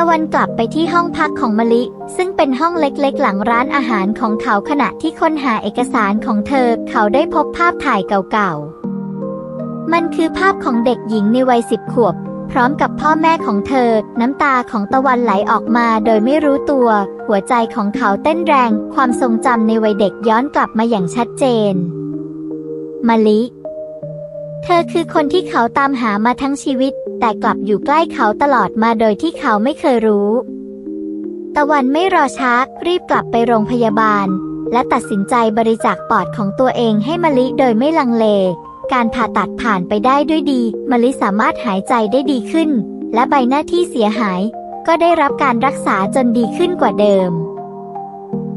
ตะวันกลับไปที่ห้องพักของมะลิ ซึ่งเป็นห้องเล็กๆ หลังร้านอาหารของเขาขณะที่ค้นหาเอกสารของเธอ เขาได้พบภาพถ่ายเก่าๆ มันคือภาพของเด็กหญิงในวัยสิบขวบ พร้อมกับพ่อแม่ของเธอ น้ำตาของตะวันไหลออกมาโดยไม่รู้ตัว หัวใจของเขาเต้นแรง ความทรงจำในวัยเด็กย้อนกลับมาอย่างชัดเจนมะลิ เธอคือคนที่เขาตามหามาทั้งชีวิต แต่กลับอยู่ใกล้เขาตลอดมาโดยที่เขาไม่เคยรู้ ตะวันไม่รอช้ารีบกลับไปโรงพยาบาล และตัดสินใจบริจาคปอดของตัวเองให้มะลิโดยไม่ลังเล การผ่าตัดผ่านไปได้ด้วยดีมะลิสามารถหายใจได้ดีขึ้น และใบหน้าที่เสียหาย ก็ได้รับการรักษาจนดีขึ้นกว่าเดิม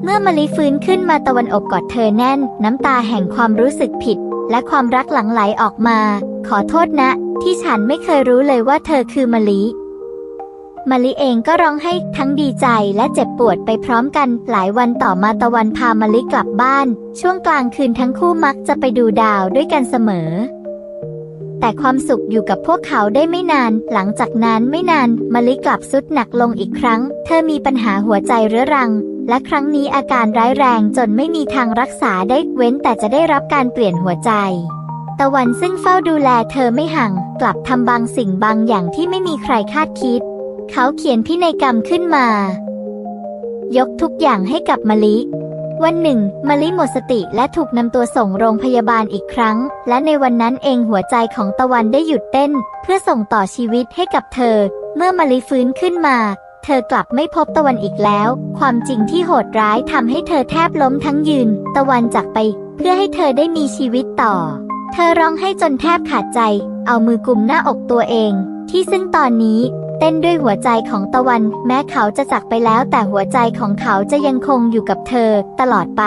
เมื่อมะลิฟื้นขึ้นมาตะวันอกกอดเธอแน่น น้ำตาแห่งความรู้สึกผิด และความรักหลั่งไหลออกมา ขอโทษนะ ที่ฉันไม่เคยรู้เลยว่าเธอคือมะลิมะลิเองก็ร้องให้ทั้งดีใจและเจ็บปวดไปพร้อมกันหลายวันต่อมาตะวันพามะลิกลับบ้าน ช่วงกลางคืนทั้งคู่มักจะไปดูดาวด้วยกันเสมอ แต่ความสุขอยู่กับพวกเขาได้ไม่นาน หลังจากนั้นไม่นานมะลิกลับสุดหนักลงอีกครั้ง เธอมีปัญหาหัวใจเรื้อรัง และครั้งนี้อาการร้ายแรงจนไม่มีทางรักษาได้เว้นแต่จะได้รับการเปลี่ยนหัวใจ ตะวันซึ่งเฝ้าดูแลเธอไม่ห่าง กลับทำบางสิ่งบางอย่างที่ไม่มีใครคาดคิด เขาเขียนพินัยกรรมขึ้นมา ยกทุกอย่างให้กับมะลิ วันหนึ่งมะลิหมดสติและถูกนำตัวส่งโรงพยาบาลอีกครั้ง และในวันนั้นเองหัวใจของตะวันได้หยุดเต้น เพื่อส่งต่อชีวิตให้กับเธอ เมื่อมะลิฟื้นขึ้นมา เธอกลับไม่พบตะวันอีกแล้ว ความจริงที่โหดร้ายทำให้เธอแทบล้มทั้งยืน ตะวันจากไป เพื่อให้เธอได้มีชีวิตต่อ เธอร้องให้จนแทบขาดใจ เอามือกุมหน้าอกตัวเอง ที่ซึ่งตอนนี้เต้นด้วยหัวใจของตะวัน แม้เขาจะจากไปแล้วแต่หัวใจของเขาจะยังคงอยู่กับเธอตลอดไป